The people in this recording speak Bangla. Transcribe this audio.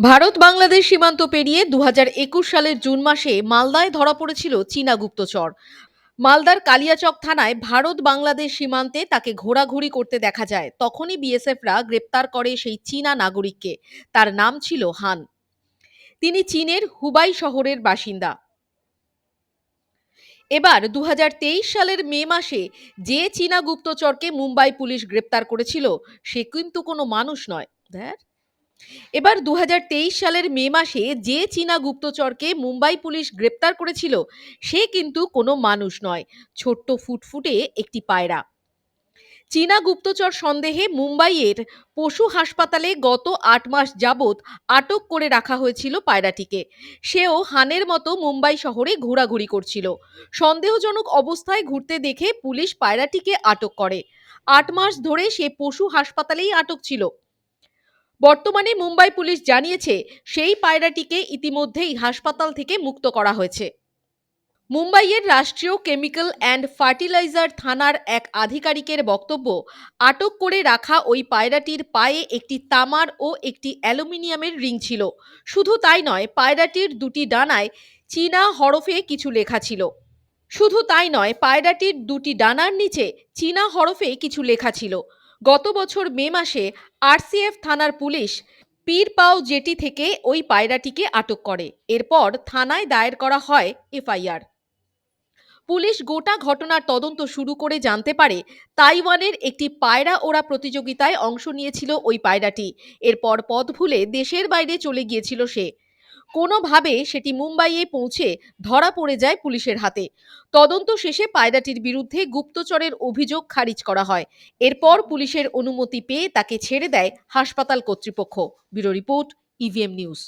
ভারত বাংলাদেশ সীমান্ত পেরিয়ে দু হাজার একুশ সালের জুন মাসে মালদায় ধরা পড়েছিল চীনা গুপ্তচর। মালদার কালিয়াচক থানায় ভারত বাংলাদেশ সীমান্তে তাকে ঘোরাঘুরি করতে দেখা যায়। তখনই বিএসএফরা গ্রেপ্তার করে সেই চীনা নাগরিককে। তার নাম ছিল হান। তিনি চীনের হুবাই শহরের বাসিন্দা। এবার দু হাজার তেইশ সালের মে মাসে যে চীনা গুপ্তচরকে মুম্বাই পুলিশ গ্রেপ্তার করেছিল, সে কিন্তু কোনো মানুষ নয়। ধ্যার। এবার দু হাজার তেইশ সালের মে মাসে যে চীনা গুপ্তচরকে মুম্বাই পুলিশ গ্রেপ্তার করেছিল, সে কিন্তু কোনো মানুষ নয়, ছোট্ট ফুটফুটে একটি পায়রা। চীনা গুপ্তচর সন্দেহে মুম্বাইয়ের পশু হাসপাতালে গত আট মাস যাবৎ আটক করে রাখা হয়েছিল পায়রাটিকে। সেও হানের মতো মুম্বাই শহরে ঘোরাঘুরি করছিল। সন্দেহজনক অবস্থায় ঘুরতে দেখে পুলিশ পায়রাটিকে আটক করে। আট মাস ধরে সে পশু হাসপাতালেই আটক ছিল। বর্তমানে মুম্বাই পুলিশ জানিয়েছে, সেই পায়রাটিকে ইতিমধ্যেই হাসপাতাল থেকে মুক্ত করা হয়েছে। মুম্বাইয়ের রাষ্ট্রীয় কেমিক্যাল অ্যান্ড ফার্টিলাইজার থানার এক আধিকারিকের বক্তব্য, আটক করে রাখা ওই পায়রাটির পায়ে একটি তামার ও একটি অ্যালুমিনিয়ামের রিং ছিল। শুধু তাই নয়, পায়রাটির দুটি ডানায় চীনা হরফে কিছু লেখা ছিল। শুধু তাই নয়, পায়রাটির দুটি ডানার নিচে চীনা হরফে কিছু লেখা ছিল। গত বছর মে মাসে আরসিএফ থানার পুলিশ পীরপাও জেটি থেকে ওই পায়রাটিকে আটক করে। এরপর থানায় দায়ের করা হয় এফআইআর। পুলিশ গোটা ঘটনার তদন্ত শুরু করে জানতে পারে, তাইওয়ানের একটি পায়রা ওড়া প্রতিযোগিতায় অংশ নিয়েছিল ওই পায়রাটি। এরপর পথ ভুলে দেশের বাইরে চলে গিয়েছিল সে। কোনোভাবে সেটি মুম্বাইয়ে পৌঁছে ধরা পড়ে যায় পুলিশের হাতে। তদন্ত শেষে পায়রাটির বিরুদ্ধে গুপ্তচরের অভিযোগ খারিজ করা হয়। এরপর পুলিশের অনুমতি পেয়ে তাকে ছেড়ে দেয় হাসপাতাল কর্তৃপক্ষ। Bureau report EVM news